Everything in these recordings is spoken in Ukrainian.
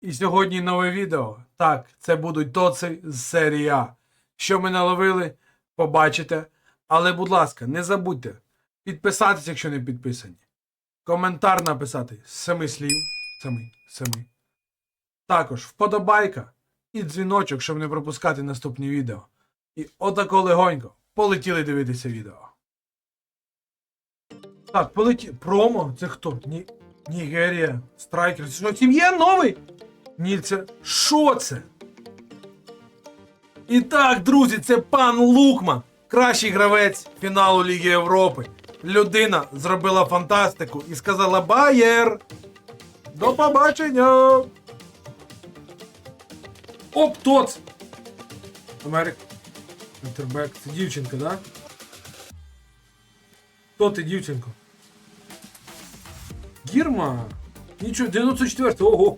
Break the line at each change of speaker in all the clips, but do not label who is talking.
І сьогодні нове відео. Так, це будуть тоци з серії А. Що ми наловили, побачите. Але, будь ласка, не забудьте підписатися, якщо не підписані. Коментар написати з семи слів. Семи, семи. Також вподобайка і дзвіночок, щоб не пропускати наступні відео. І отако легонько полетіли дивитися відео. Так, полеті. Промо? Це хто? Ні... Нігерія. Страйкер. Що, сім'я новий? Ні, це. Що це? І так, друзі, це пан Лукман, кращий гравець фіналу Ліги Європи. Людина зробила фантастику і сказала Байер! До побачення! Оп, тоц! Америк. Інтербек. Це дівчинка, да? Хто ти, дівчинко? Гірма? Нічого, 94 ого!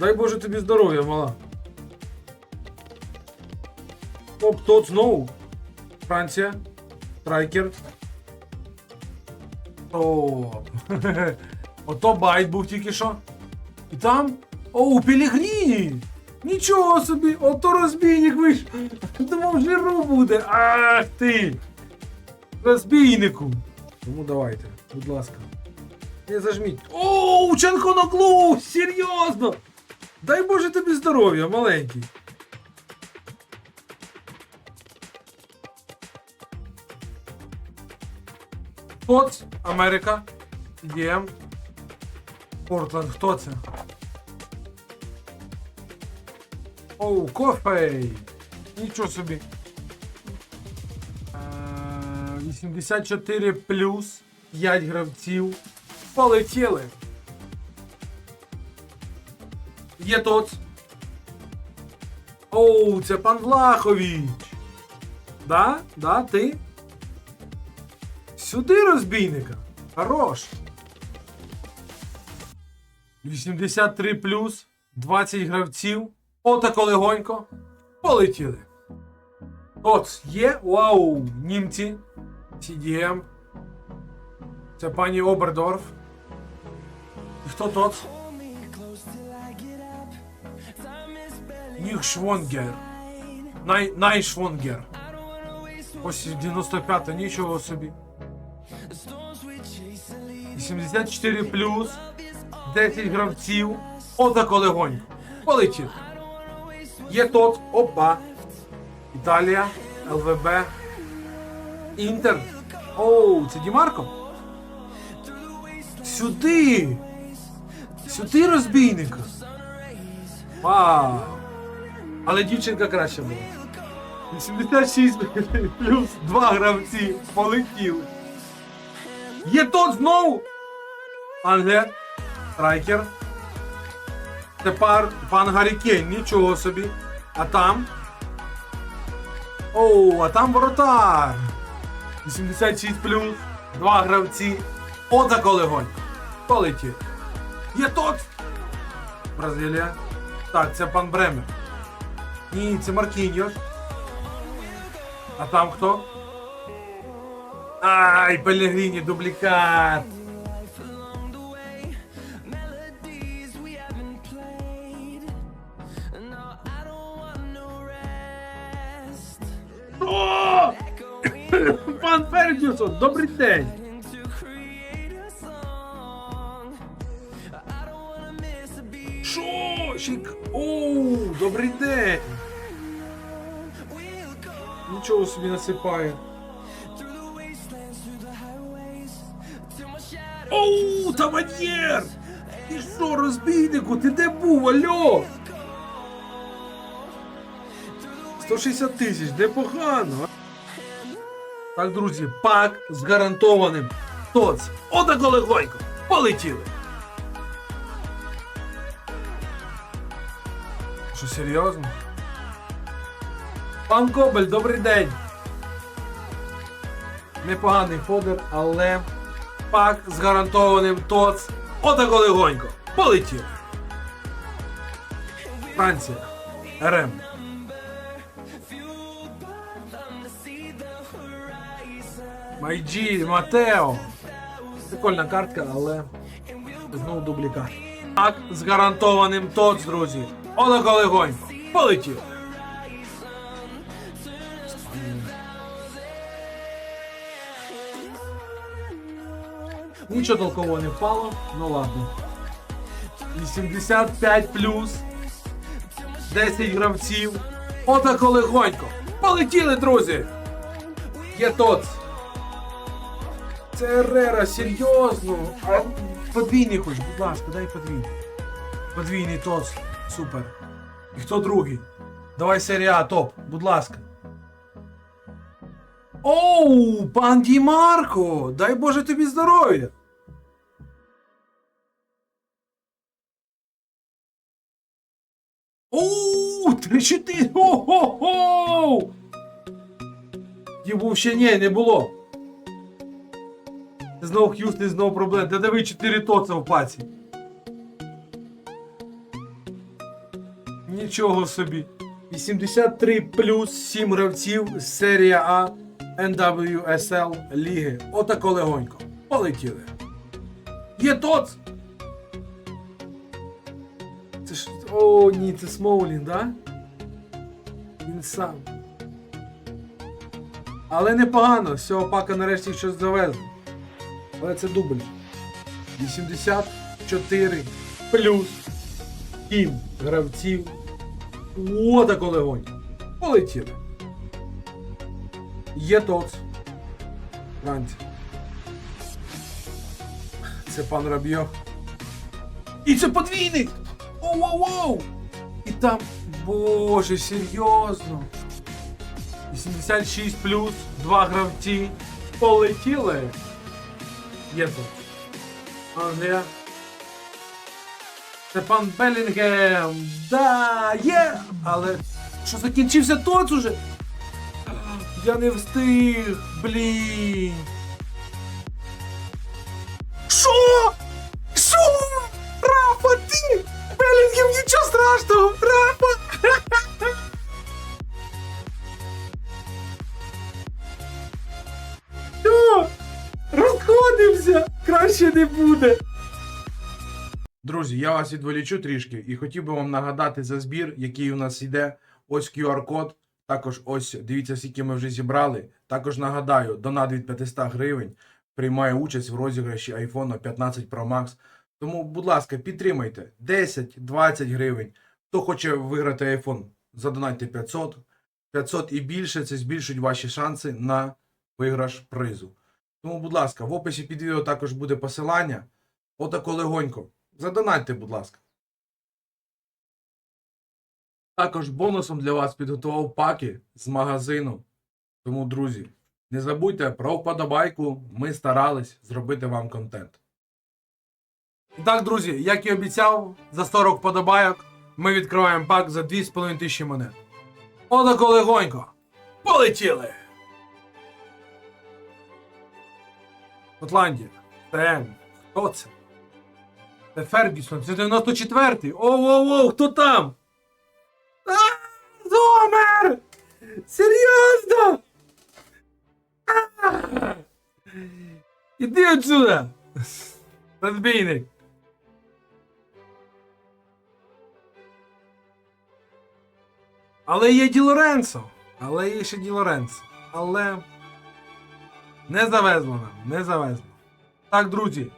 Дай Боже тобі здоров'я, мала. Оп, тот знову. Франція. Страйкер. Топ. Ото байт був тільки що. І там. О, у Пілігріні! Нічого собі! Ото розбійник вийшов! Думав, жиру буде! Ах ти! Розбійнику! Тому давайте, будь ласка. Не зажміть. О, у Чанконоклу! Серйозно! Дай Боже тобі здоров'я, маленький. Поц, Америка, ЄМ, Портленд. Хто це? Оу, кофей! Нічого собі. Е, 84 плюс 5 гравців. Полетіли. Є тут. Оу, це пан Влахович. Да? Да, ти? Сюди розбійника. Хорош. 83 плюс 20 гравців. Отако легонько. Полетіли. От є. Вау! Німці. CDM. Це пані Обердорф. І хто тот? Ніх Швонгер. Най, Найшвонгер. Ось 95 нічого собі. 84 плюс 10 гравців. Отако легонько. Полетів. Є тот. Опа. Італія. ЛВБ. Інтер. Оу, це Дімарко? Сюди! Сюди розбійника! Вау! Але дівчинка краще була. 86 плюс 2 гравці полетіли. Є тот знову! Англія. Страйкер. Тепер пан Гаррікейн, нічого собі. А там. Оу, а там воротар. 86 плюс, два гравці. Отако легонько. Полетів. Є тот. Бразилія. Так, це пан Бремер. Ні, це Маркіньош. А там хто? Ай, Пелегріні, дублікат. Пан Фергюсон, добрий день. Що? Щік? Оу, добрий день. Нічого собі насипає. Оу, тамадєр! Ти що, розбійнику? Ти де був, альо? 160 тисяч, непогано. Так, друзі, пак з гарантованим. Тоц. Отако легонько. Полетіли. Що, серйозно? Пан Кобель, добрий день. Непоганий фодер, але пак з гарантованим ТОЦ. Отако легонько. Полетіли. Франція. РМ. Майджі, Матео. Прикольна картка, але знову дублікат. Пак з гарантованим ТОЦ, друзі. Олег Олегонько. Полетів. Нічого толкового не впало, ну ладно. 85 плюс. 10 гравців. Отак легонько. Полетіли, друзі! Є тоц. Це Ерера, серйозно. А подвійний хоч, будь ласка, дай подвійний. Подвійний тоц. Супер. І хто другий? Давай серія А, топ, будь ласка. Оу, пан Дімарко! Дай Боже тобі здоров'я! Оу, 3-4! Хо-хо-хо! Йому ще ні, не було. Знову Х'юстон, знову проблем. Де диви 4 тоца в паці. Нічого собі. 83 плюс 7 гравців з серія А NWSL Ліги. Отако легонько. Полетіли. Є тоц! О, ні, це Смоулін, да? Він сам. Але непогано, з цього пака нарешті щось завезли. Але це дубль. 84 плюс 7 гравців. О, так легонь. Полетіли. Є тоц. Франція. Це пан Рабьо. І це подвійний! Оу-оу-оу! І там, боже, серйозно. 86 плюс, два гравці. Полетіли. Є тут. Англія. Це пан Белінгем. Да, є! Але що закінчився тоц уже? Я не встиг, блін. Що? Що? Рафа, ти? Белінгем, нічого страшного! Рафа! Що? Розходимося! Краще не буде. Друзі, я вас відволічу трішки і хотів би вам нагадати за збір, який у нас йде. Ось QR-код. Також ось дивіться, скільки ми вже зібрали. Також нагадаю, донат від 500 гривень приймає участь в розіграші iPhone 15 Pro Max. Тому, будь ласка, підтримайте 10-20 гривень. Хто хоче виграти iPhone, задонайте 500. 500 і більше це збільшить ваші шанси на виграш призу. Тому, будь ласка, в описі під відео також буде посилання. Отако легонько. Задонатьте, будь ласка. Також бонусом для вас підготував паки з магазину. Тому, друзі, не забудьте про вподобайку. Ми старались зробити вам контент. І так, друзі, як і обіцяв, за 40 вподобайок ми відкриваємо пак за 2,5 тисячі монет. Отако легонько. Полетіли! Шотландія. Це хто це? Це Фергюсон, це 94-й. Оу-оу-оу, хто там? А, Зомер! Серйозно? А! Іди отсюда! Розбійник! Але є Ді Лоренцо. Але є ще Ді Лоренцо. Але не завезло нам, не завезло. Так, друзі,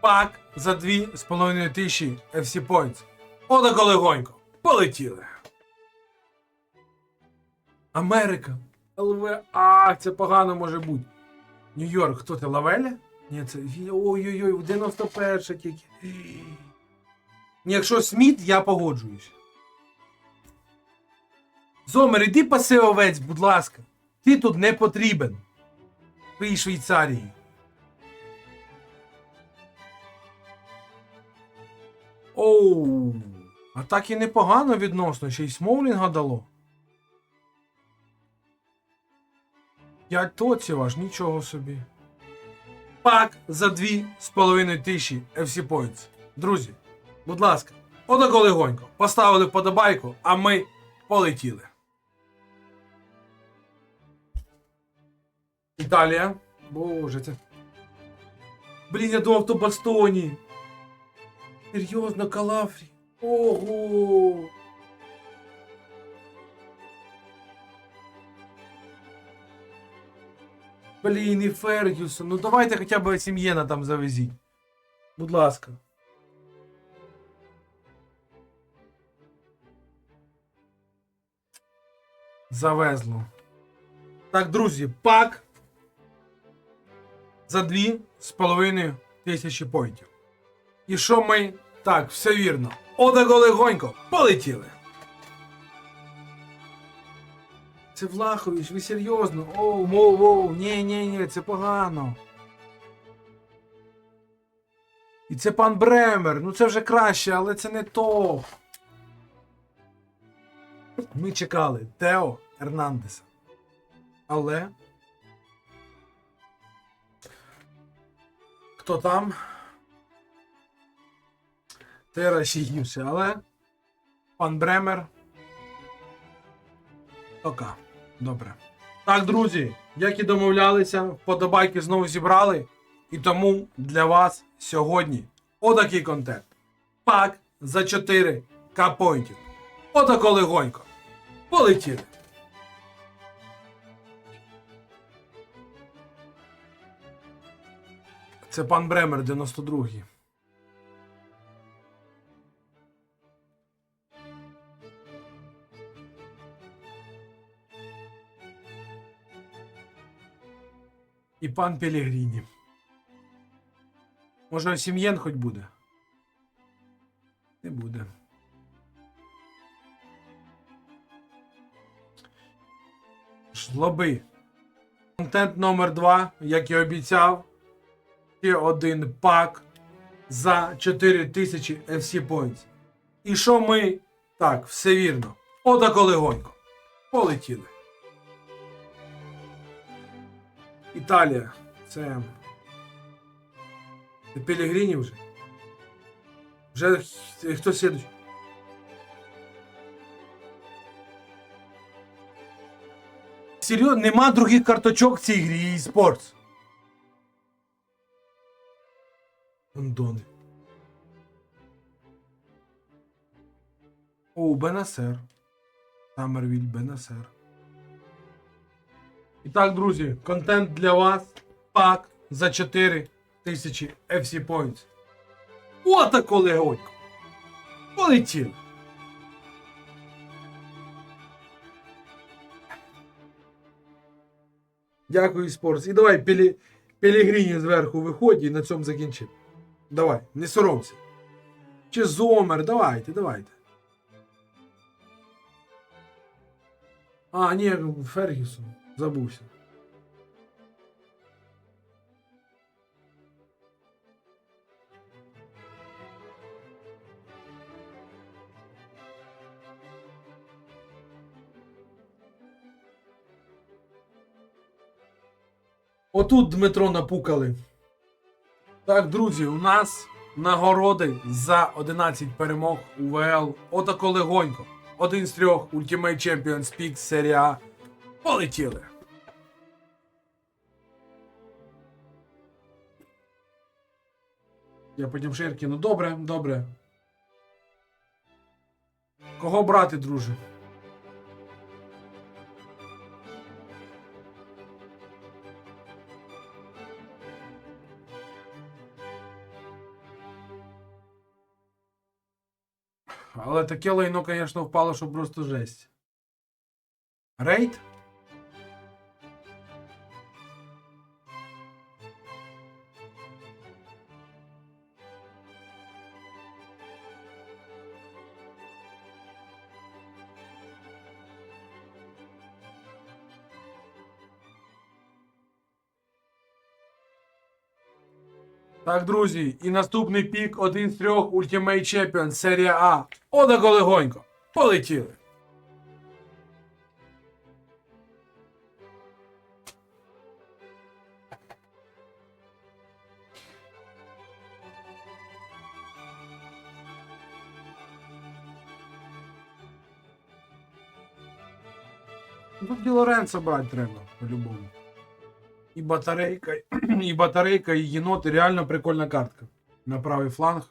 пак за 2,5 тисячі FC Points. Отако легонько. Полетіли. Америка. ЛВ. А, це погано може бути. Нью-Йорк, хто це? Лавеля? Ні, це. Ой-ой-ой, 91 тільки. Якщо Сміт, я погоджуюсь. Зомер, іди паси овець, будь ласка. Ти тут не потрібен. При Швейцарії. Оу. А так і непогано відносно, ще й Смоулінга дало. П'ять тоців аж нічого собі. Пак за дві з половиною тисячі FC Points. Друзі, будь ласка, отако легонько. Поставили вподобайку, а ми полетіли. Італія. Боже, це. Блін, я думав, то Бастоні. Серйозно, Калафрі? Ого! Блін, і Фергюсон. Ну давайте хоча б Сім'єна там завезіть. Будь ласка. Завезло. Так, друзі, пак За дві з половиною тисячі поінтів. І що ми? Так, все вірно. Отако легонько полетіли. Це Влахович, ви серйозно? Оу, воу, воу, ні, ні, ні, це погано. І це пан Бремер. Ну це вже краще, але це не то. Ми чекали Тео Ернандеса. Але. Хто там? Тера ще але. Пан Бремер. Ока. Добре. Так, друзі, як і домовлялися, вподобайки знову зібрали. І тому для вас сьогодні отакий контент. Пак за 4 к-поінтів. Отако легонько. Полетіли. Це пан Бремер 92-й. І пан Пелігріні. Може, Сім'єн хоч буде? Не буде. Жлоби. Контент номер 2, як і обіцяв. Ще один пак за 4000 FC Points. І що ми? Так, все вірно. Отако легонько. Полетіли. Італія. Це. Це Пелігріні вже. Вже хто слідуючий? Серйозно, нема других карточок в цій грі eSports. Андони. О, Бенасер. Саммервіль, Бенасер. І так, друзі, контент для вас. Пак за 4 тисячі FC Points. Отако легонько. Полетіли. Дякую, спортс. І давай пелі... Пелігріні зверху виходь і на цьому закінчимо. Давай, не соромся. Чи Зомер, давайте, давайте. А, ні, Фергюсон. Забувся. Отут Дмитро напукали. Так, друзі, у нас нагороди за 11 перемог у ВЛ. Отако легонько. Один з трьох Ultimate Champions Peak серія А. Полетіли. Я потім ширки. Ну добре, добре. Кого брати, друже? Але таке лайно, звісно, впало, що просто жесть. Рейд? Так, друзі, і наступний пік один з трьох Ultimate Champions серія А. Отако легонько. Полетіли. Ну, Тут Ді Лоренцо брати треба, по-любому. І батарейка, і батарейка, і єноти. реально прикольна картка. На правий фланг.